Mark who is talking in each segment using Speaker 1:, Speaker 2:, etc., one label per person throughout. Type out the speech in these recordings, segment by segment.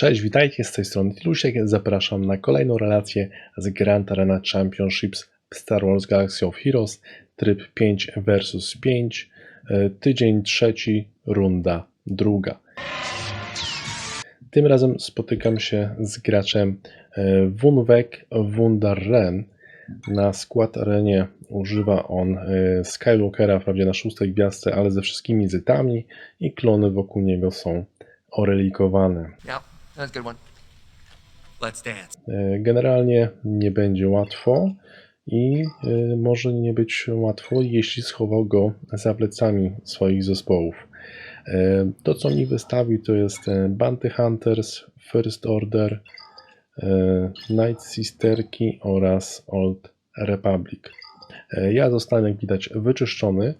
Speaker 1: Cześć, witajcie z tej strony Tilusiek. Zapraszam na kolejną relację z Grand Arena Championships Star Wars Galaxy of Heroes. Tryb 5 vs 5. e, Tydzień trzeci, runda druga. Tym razem spotykam się z graczem e, Wunwek Wundarren. Na skład arenie używa on e, Skywalkera, wprawdzie na szóstej gwiazdce, ale ze wszystkimi zytami i klony wokół niego są orelikowane.
Speaker 2: That's a good one. Let's dance.
Speaker 1: E, Generalnie nie będzie łatwo i e, może nie być łatwo, jeśli schował go za plecami swoich zespołów. E, To, co mi wystawił, to jest Bounty Hunters, First Order, Night Sisterki oraz Old Republic. Ja zostałem, jak widać, wyczyszczony.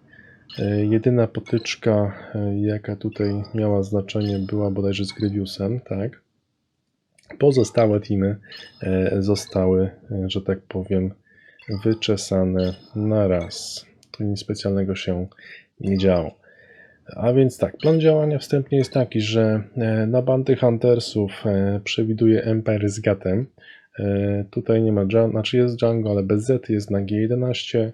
Speaker 1: Jedyna potyczka, jaka tutaj miała znaczenie, była bodajże z Grievousem, tak? Pozostałe teamy e, zostały, e, że tak powiem, wyczesane na raz. Tu nic specjalnego się nie działo. A więc tak, plan działania wstępnie jest taki, że e, na bandy Huntersów przewiduje Empire z Gatem. Tutaj nie ma Django, znaczy jest Django, ale bez Z, jest na G11.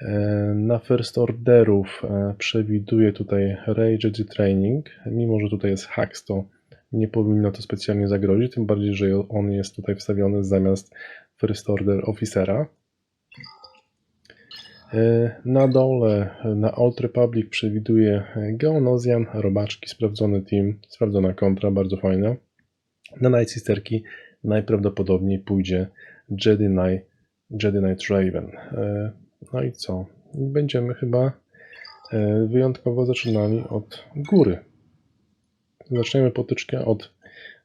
Speaker 1: E, Na First Orderów przewiduje tutaj Rage Training. Mimo, że tutaj jest Hacks, to nie powinno to specjalnie zagrozić, tym bardziej, że on jest tutaj wstawiony zamiast First Order Officera. E, Na dole, na Old Republic przewiduje Geonosian, robaczki, sprawdzony team, sprawdzona kontra, bardzo fajna. Na Night Sisterki najprawdopodobniej pójdzie Jedi Knight, Jedi Knight Raven. E, No i co? Będziemy chyba e, wyjątkowo zaczynali od góry. Zaczniemy potyczkę od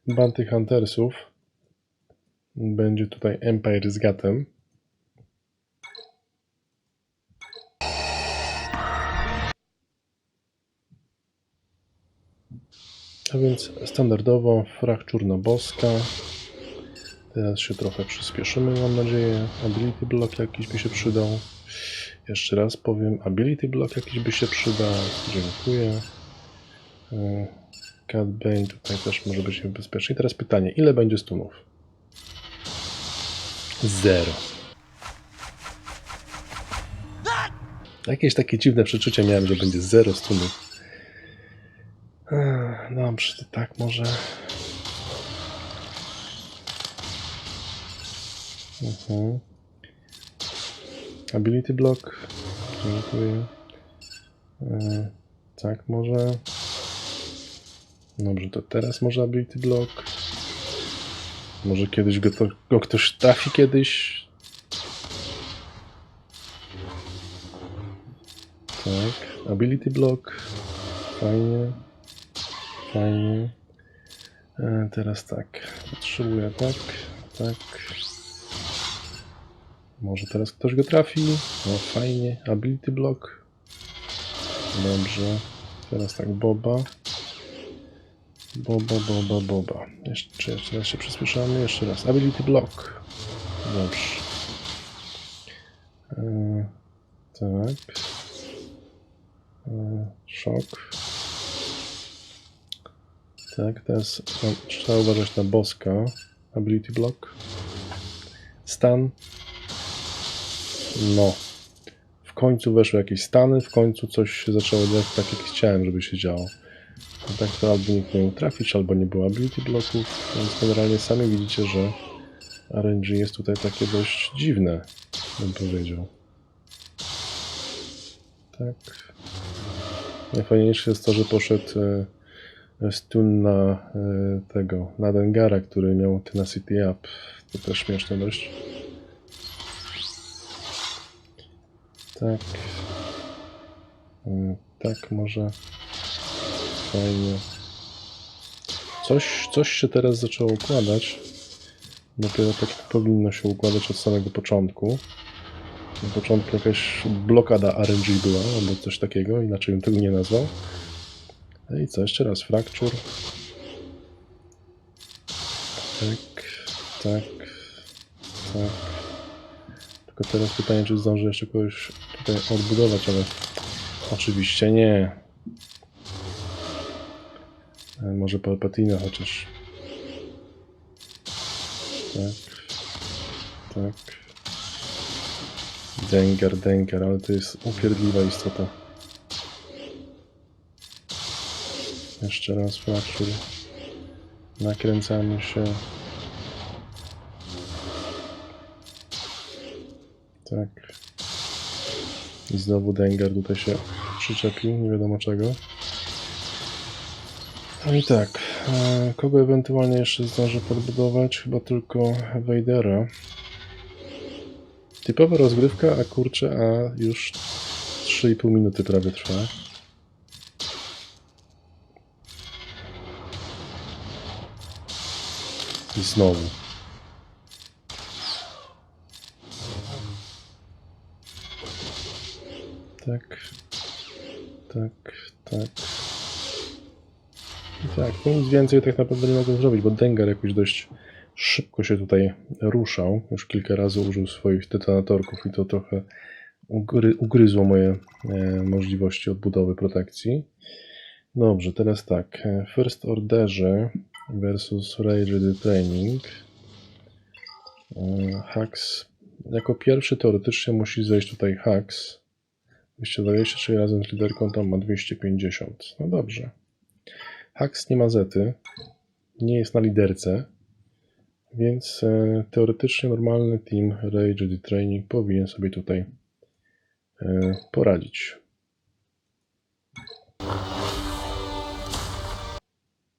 Speaker 1: Bounty Huntersów. Będzie tutaj Empire z Gatem. A więc standardowo frag boska. Teraz się trochę przyspieszymy, mam nadzieję. Ability block jakiś by się przydał. Jeszcze raz powiem, ability block jakiś by się przydał. Dziękuję. E, Cat Bane tutaj też może być niebezpieczny. I teraz pytanie, ile będzie stunów? Zero. Jakieś takie dziwne przeczucie miałem, że będzie zero stunów. Dobrze, to tak może. Mhm. Ability block. Dziękuję. E, tak, może. Dobrze, to teraz może ability block. Może kiedyś go, to, go ktoś trafi kiedyś. Tak, ability block. Fajnie. Fajnie. E, teraz tak. Potrzebuję tak, tak. Może teraz ktoś go trafi. No fajnie. Ability block. Dobrze. Teraz tak Boba. Boba, Boba, Boba. Jeszcze, jeszcze raz się przyspieszamy. Jeszcze raz. Ability block. Dobrze. E, tak. E, szok. Tak, teraz trzeba uważać na boska. Ability block. Stan. No. W końcu weszły jakieś stany, w końcu coś się zaczęło dziać tak, jak chciałem, żeby się działo. No tak to albo nikt nie trafić, albo nie było ability bloków, więc generalnie sami widzicie, że RNG jest tutaj takie dość dziwne, bym powiedział. Tak. Najfajniejsze jest to, że poszedł e, stun na e, tego, na Dengara, który miał Tenacity Up. To też śmieszne dość. Tak. E, Tak, może. Fajnie. Coś, coś się teraz zaczęło układać. Dopiero tak powinno się układać od samego początku. Na początku jakaś blokada RNG była, albo coś takiego, inaczej bym tego nie nazwał. No i co, jeszcze raz, Fracture. Tak, tak, tak. Tylko teraz pytanie, czy zdążę jeszcze kogoś tutaj odbudować, ale oczywiście nie. E, Może Palpatina chociaż. tak, tak. Dengar, Dengar, ale to jest upierdliwa istota. Jeszcze raz fracture. Nakręcamy się. Tak. I znowu Dengar tutaj się przyczepił, nie wiadomo czego. No i tak, kogo ewentualnie jeszcze zdążę podbudować? Chyba tylko Vadera. Typowa rozgrywka, a kurczę, a już 3,5 minuty prawie trwa. I znowu. Tak. Tak, tak. Tak, no nic więcej tak naprawdę nie mogę zrobić, bo Dengar jakoś dość szybko się tutaj ruszał. Już kilka razy użył swoich detonatorków i to trochę ugry, ugryzło moje e, możliwości odbudowy protekcji. Dobrze, teraz tak. First Orderze versus Rage Training. E, Hax. Jako pierwszy teoretycznie musi zejść tutaj Hax. 220, czyli razem z liderką tam ma 250. No dobrze. Hax nie ma zety, nie jest na liderce, więc e, teoretycznie normalny team Rage the Training powinien sobie tutaj e, poradzić.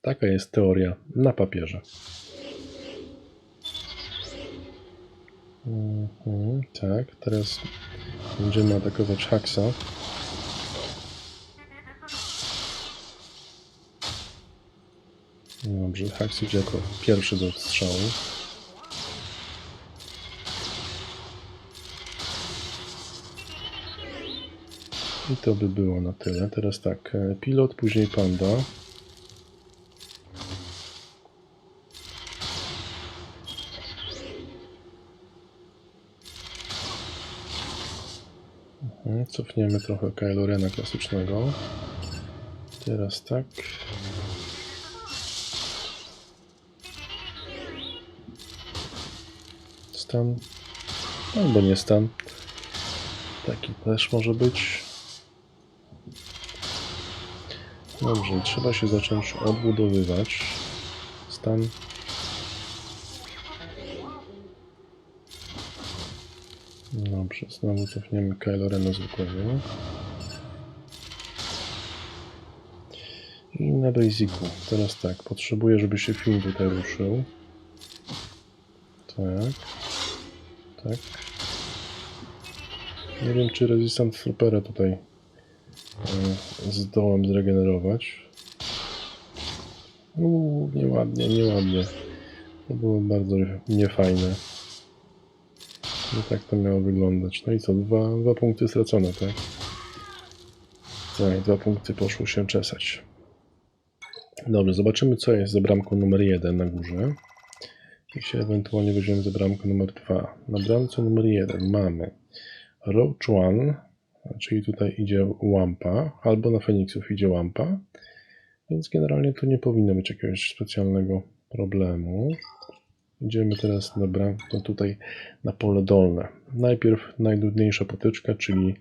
Speaker 1: Taka jest teoria na papierze. Mhm, tak, teraz będziemy atakować Haxa. Dobrze, Hax idzie jako pierwszy do strzału. I to by było na tyle. Teraz tak, e, pilot, później panda. Mhm, Cofniemy trochę Kylo Rena klasycznego. Teraz tak. Stan. Albo nie stan. Taki też może być. Dobrze, trzeba się zacząć odbudowywać. Stan. Dobrze, znowu cofniemy Kylo Rena zwykłego. I na basicu. Teraz tak, potrzebuję, żeby się film tutaj ruszył. Tak. Tak. Nie wiem, czy Resistant Troopera tutaj e, zdołam zregenerować. Uuu, nieładnie, nieładnie. To było bardzo niefajne. I tak to miało wyglądać. No i co, dwa, dwa punkty stracone, tak? Tak, dwa punkty poszło się czesać. Dobrze, zobaczymy co jest za bramką numer 1 na górze. I się ewentualnie weźmiemy za bramkę numer 2. Na bramce numer 1 mamy Roach One, czyli tutaj idzie Wampa, albo na Feniksów idzie Wampa, więc generalnie tu nie powinno być jakiegoś specjalnego problemu. Idziemy teraz na bram, no tutaj na pole dolne. Najpierw najnudniejsza potyczka, czyli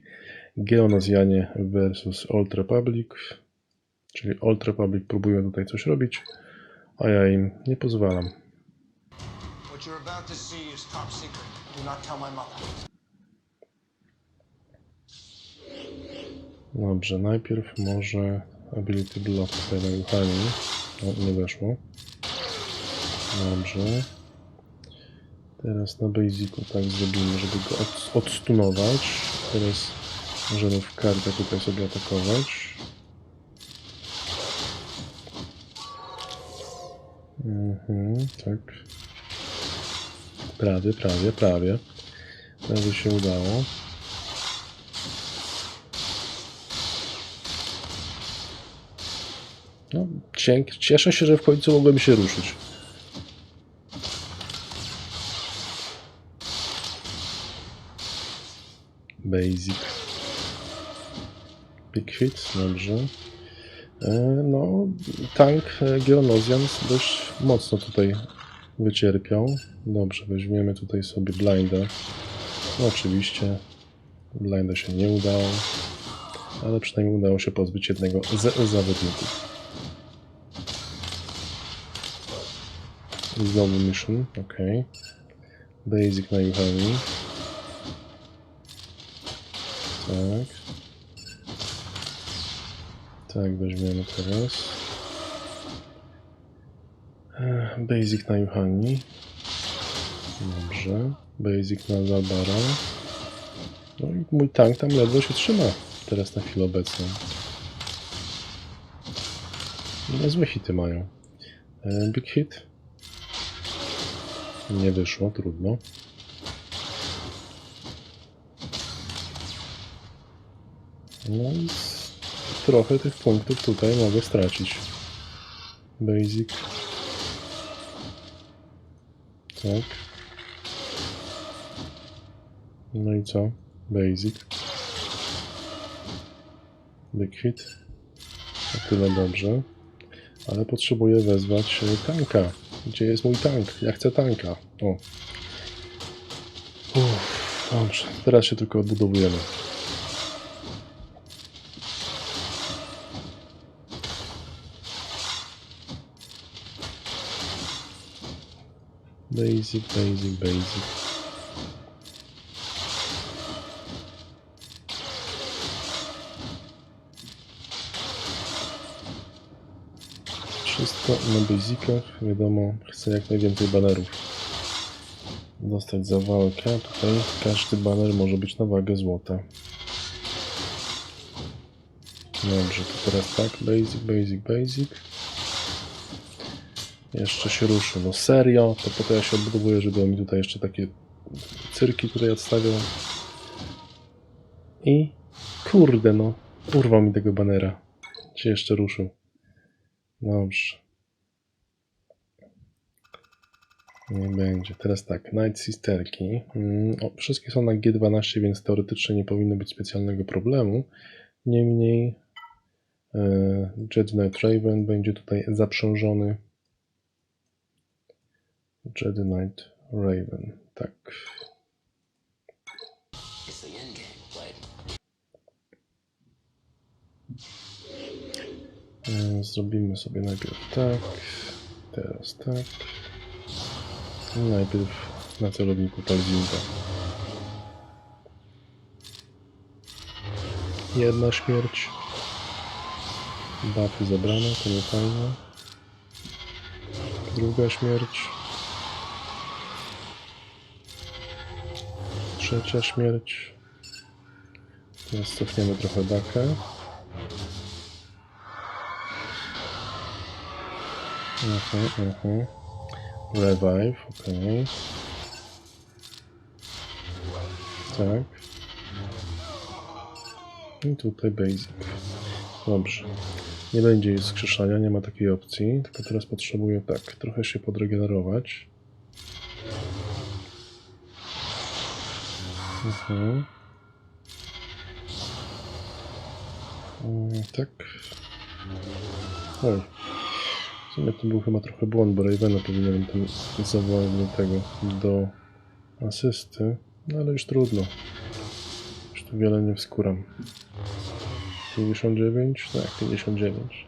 Speaker 1: Geonazjanie versus Old Republic. Czyli Old Republic próbują tutaj coś robić, a ja im nie pozwalam.
Speaker 3: What you're about to see is top secret. Do not tell my mother.
Speaker 1: Dobrze, najpierw może Ability Block tutaj na ruchaniu. O, nie weszło. Dobrze. Teraz na basicu tak zrobimy, żeby go od, odstunować. Teraz możemy w kartę tutaj sobie atakować. Mhm, tak. Prawie, prawie, prawie. Prawie się udało. No. Cieszę się, że w końcu mogłem się ruszyć. Basic. Big hit, dobrze. E, No, tank e, Geonosian dość mocno tutaj wycierpiał. Dobrze, weźmiemy tutaj sobie blinda. No oczywiście blinda się nie udało, ale przynajmniej udało się pozbyć jednego z zawodników. Znowu mission, ok. Basic na Juhani. Tak. Tak, weźmiemy teraz. Ech, Basic na Juhani. Dobrze. Basic na Zabara. No i mój tank tam ledwo się trzyma teraz na chwilę obecną. Niezłe hity mają. E, Big hit. Nie wyszło, trudno. No i trochę tych punktów tutaj mogę stracić. Basic. Tak. No i co? Basic. Big hit. O tyle dobrze. Ale potrzebuję wezwać e, tanka. Gdzie jest mój tank? Ja chcę tanka. O. Uff, dobrze. Teraz się tylko odbudowujemy. Basic, basic, basic. Wszystko na basicach. Wiadomo, chcę jak najwięcej banerów. Dostać za walkę. Tutaj każdy baner może być na wagę złota. Dobrze, to teraz tak. Basic, basic, basic. Jeszcze się ruszy. No serio? To po to ja się odbudowuję, żeby mi tutaj jeszcze takie cyrki tutaj odstawiał. I kurde no, urwał mi tego banera. Się jeszcze ruszył. Dobrze. Nie będzie. Teraz tak, Night Sisterki. Mm, o, wszystkie są na G12, więc teoretycznie nie powinno być specjalnego problemu. Niemniej e, Jet Knight Raven będzie tutaj zaprzężony. Jet Knight Raven. Tak. E, Zrobimy sobie najpierw tak, teraz tak. I najpierw na celowniku Palzinka. Jedna śmierć. Buffy zabrane, to nie fajne. Druga śmierć. Trzecia śmierć. Teraz cofniemy trochę dakę. Mhm, mhm. Revive, okej. Tak. I tutaj basic. Dobrze. Nie będzie jej skrzeszania, nie ma takiej opcji. Tylko teraz potrzebuję tak, trochę się podregenerować. Mhm. Mm, Tak. Oj. W sumie to był chyba trochę błąd, bo Ravena powinienem tam zawołać do tego, do asysty, no ale już trudno. Już tu wiele nie wskuram. 59? Tak, 59.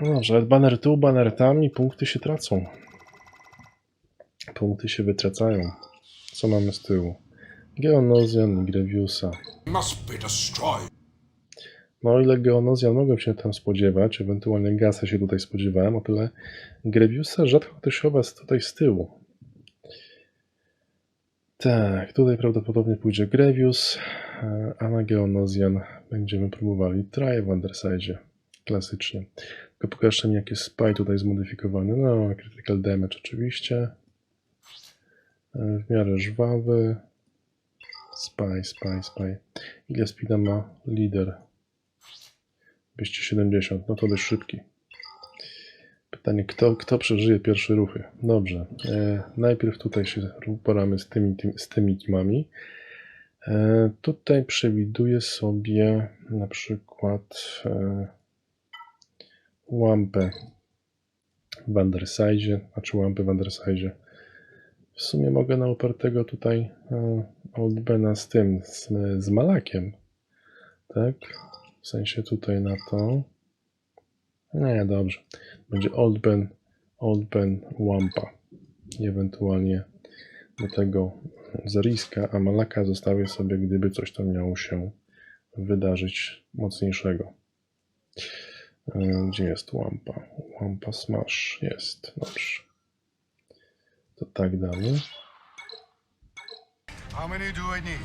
Speaker 1: No dobrze, banner tu, banner tam i punkty się tracą. Punkty się wytracają. Co mamy z tyłu? Geonozjan i Greviusa. No o ile Geonozjan mogłem się tam spodziewać, ewentualnie Gasa się tutaj spodziewałem, o tyle Greviusa rzadko ktoś chyba jest tutaj z tyłu. Tak, tutaj prawdopodobnie pójdzie Grevius, e, a na Geonozjan będziemy próbowali Try w Underside. Klasycznie. Tylko pokażę mi jak jest Spy tutaj zmodyfikowany. No, Critical Damage oczywiście. W miarę żwawy. Spy, spy, spy. Ile speeda ma lider? 270, no to dość szybki. Pytanie, kto, kto przeżyje pierwsze ruchy? Dobrze, e, najpierw tutaj się poramy z tymi, tymi, z tymi teamami. E, tutaj przewiduję sobie na przykład e, Łampę w Underside, znaczy łampy w Underside. W sumie mogę na upartego tutaj e, Old Bena z tym, z, z Malakiem. Tak? W sensie tutaj na to. Nie, dobrze. Będzie Old Ben, Old Ben Wampa. Ewentualnie do tego Zariska, a Malaka zostawię sobie, gdyby coś tam miało się wydarzyć mocniejszego. E, Gdzie jest łampa? Łampa smash. Jest. Dobrze. To tak damy.
Speaker 4: How many do I need?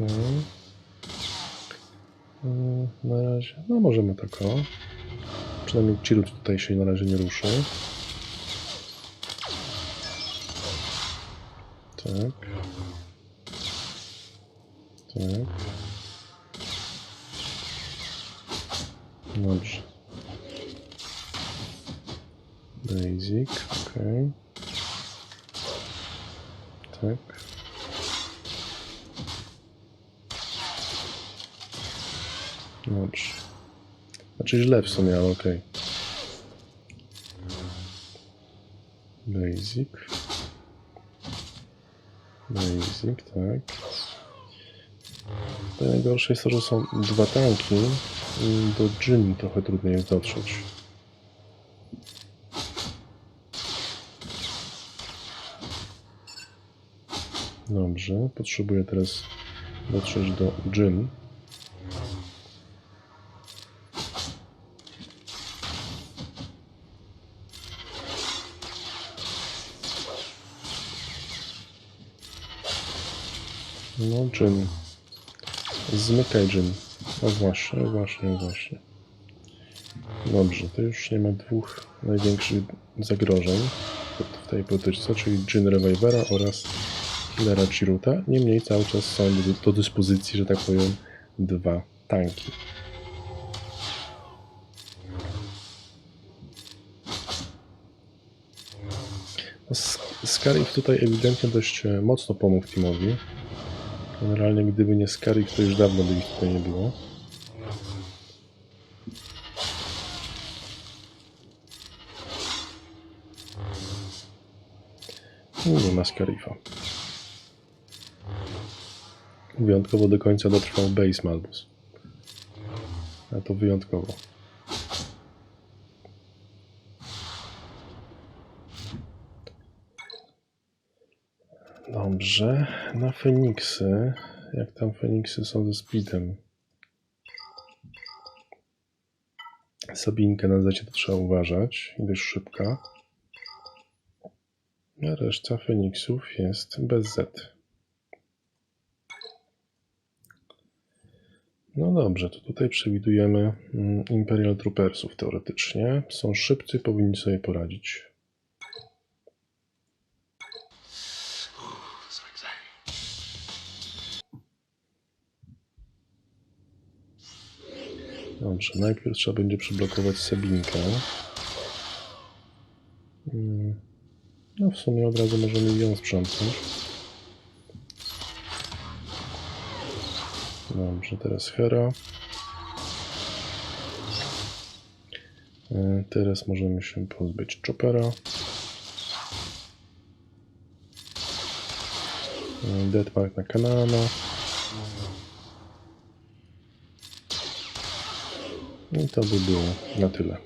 Speaker 1: Mhm. Mm, Na razie. No możemy tak o. Przynajmniej Chirut tutaj się na razie nie ruszy. Tak. Tak. Dobrze. Basic, ok. Tak. Dobrze. Znaczy źle w sumie, ale okej. Basic. Basic, tak. To najgorsze jest to, że są dwa tanki do Jin trochę trudniej jest dotrzeć. Dobrze, potrzebuję teraz dotrzeć do Jin. No, Jin. Zmykaj Jin. O właśnie, o właśnie, o właśnie. Dobrze, to już nie ma dwóch największych zagrożeń w tej potyczce, czyli Jin Revivera oraz Healera Chiruta. Niemniej cały czas są do, do dyspozycji, że tak powiem, dwa tanki. No, Scarif tutaj ewidentnie dość e, mocno pomógł teamowi. Generalnie gdyby nie Scarif, to już dawno by ich tutaj nie było. I Nie ma Scarifa. Wyjątkowo do końca dotrwał Base Malbus. A to wyjątkowo. Dobrze. Na Feniksy. Jak tam Feniksy są ze speedem? Sabinkę na zacie to trzeba uważać. Dość szybka. A reszta Feniksów jest bez Z. No dobrze, to tutaj przewidujemy mm, Imperial Troopersów teoretycznie. Są szybcy, powinni sobie poradzić. Dobrze, najpierw trzeba będzie przyblokować Sabinkę. Mm, No w sumie od razu możemy ją sprzątnąć. Dobrze, teraz Hera. E, Teraz możemy się pozbyć Chopera. E, Deadmark na Kanana. I to by było na tyle.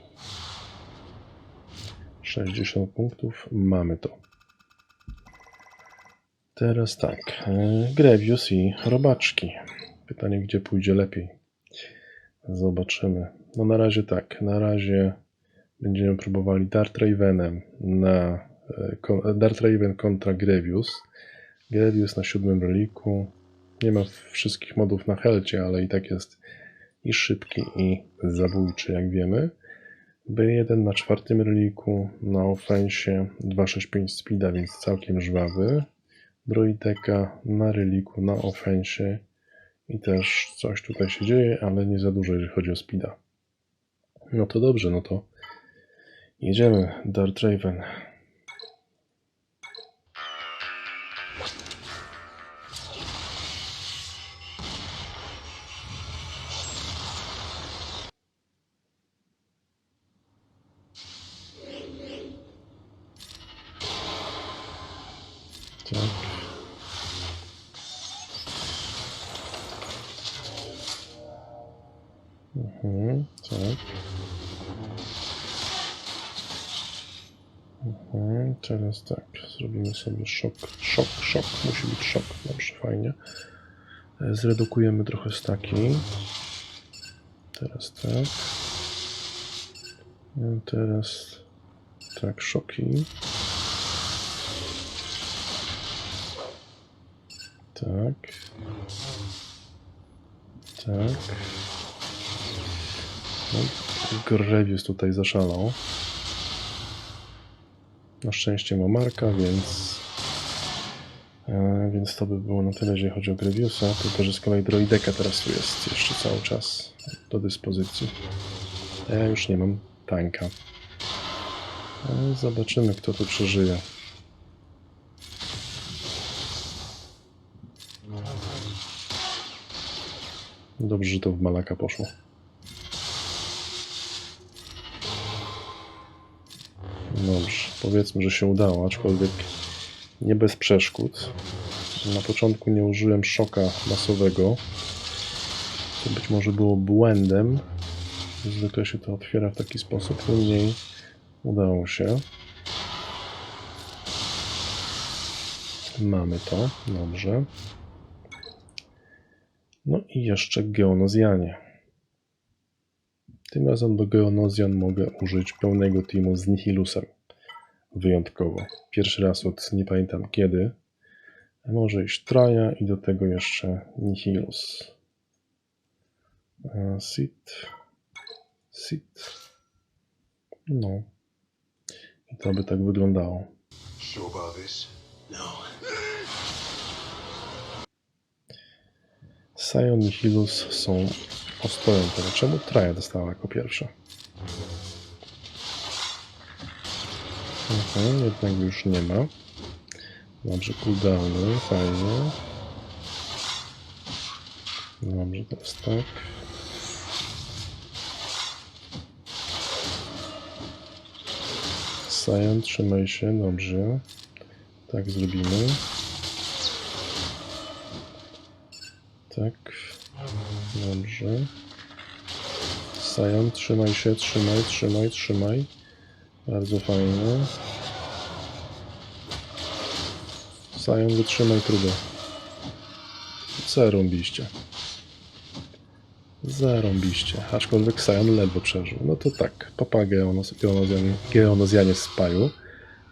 Speaker 1: 60 punktów, mamy to. Teraz tak, e, Grevius i robaczki. Pytanie, gdzie pójdzie lepiej. Zobaczymy. No na razie tak, na razie będziemy próbowali Dart Ravenem na e, ko- Dart Raven kontra Grevius. Grevius na siódmym reliku. Nie ma wszystkich modów na helcie, ale i tak jest i szybki, i zabójczy, jak wiemy. B1 na czwartym reliku, na ofensie 265 speeda, więc całkiem żwawy. Droideka na reliku, na ofensie i też coś tutaj się dzieje, ale nie za dużo, jeżeli chodzi o speeda. No to dobrze, no to jedziemy, Dart Raven. Mhm, tak. Mhm, teraz tak, zrobimy sobie szok, szok, szok, musi być szok, dobrze, fajnie. E, Zredukujemy trochę staki. Teraz tak. E, Teraz tak, szoki. Tak. Tak. No, tutaj zaszalał. Na szczęście ma Marka, więc... E, więc to by było na tyle, jeżeli chodzi o Greviusa. Tylko, że z kolei Droideka teraz tu jest jeszcze cały czas do dyspozycji. A ja już nie mam tanka. E, zobaczymy, kto tu przeżyje. Dobrze, że to w Malaka poszło. Dobrze, powiedzmy, że się udało, aczkolwiek nie bez przeszkód. Na początku nie użyłem szoka masowego. To być może było błędem. Zwykle się to otwiera w taki sposób, niemniej udało się. Mamy to, dobrze. No i jeszcze Geonozjanie. Tym razem do Geonozjan mogę użyć pełnego teamu z Nihilusem. Wyjątkowo. Pierwszy raz od nie pamiętam kiedy. Może iść Traja i do tego jeszcze Nihilus. E, Sit. Sit. No. I to by tak wyglądało. Sion i Hilus są ostoją tego. Czemu Traja dostała jako pierwsza? Mhm, jednak już nie ma. Dobrze, cooldowny, fajnie. Dobrze, teraz tak. Sion, trzymaj się, dobrze. Tak zrobimy. Tak. Dobrze. Sion, trzymaj się, trzymaj, trzymaj, trzymaj. Bardzo fajnie. Sion, wytrzymaj próbę. Zarąbiście. Zarąbiście. Aczkolwiek Sion ledwo przeżył. No to tak. Papa Geonozjanie, Geonozjanie z Paju.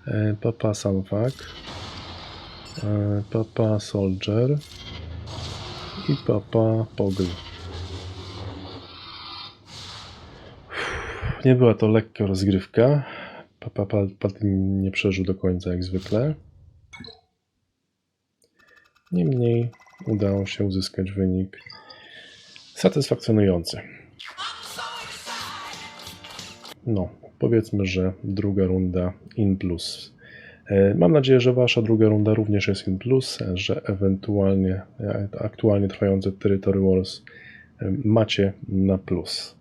Speaker 1: E, Papa Sanfak. E, Papa Soldier. I Papa Pogl. Nie była to lekka rozgrywka. Papa Pal- Palpatine nie przeżył do końca jak zwykle. Niemniej udało się uzyskać wynik satysfakcjonujący. No, powiedzmy, że druga runda in plus. E, Mam nadzieję, że Wasza druga runda również jest in plus, że ewentualnie e, aktualnie trwające Territory Wars e, macie na plus.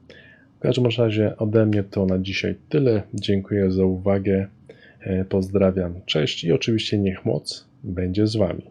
Speaker 1: W każdym razie ode mnie to na dzisiaj tyle. Dziękuję za uwagę. E, Pozdrawiam. Cześć i oczywiście niech moc będzie z Wami.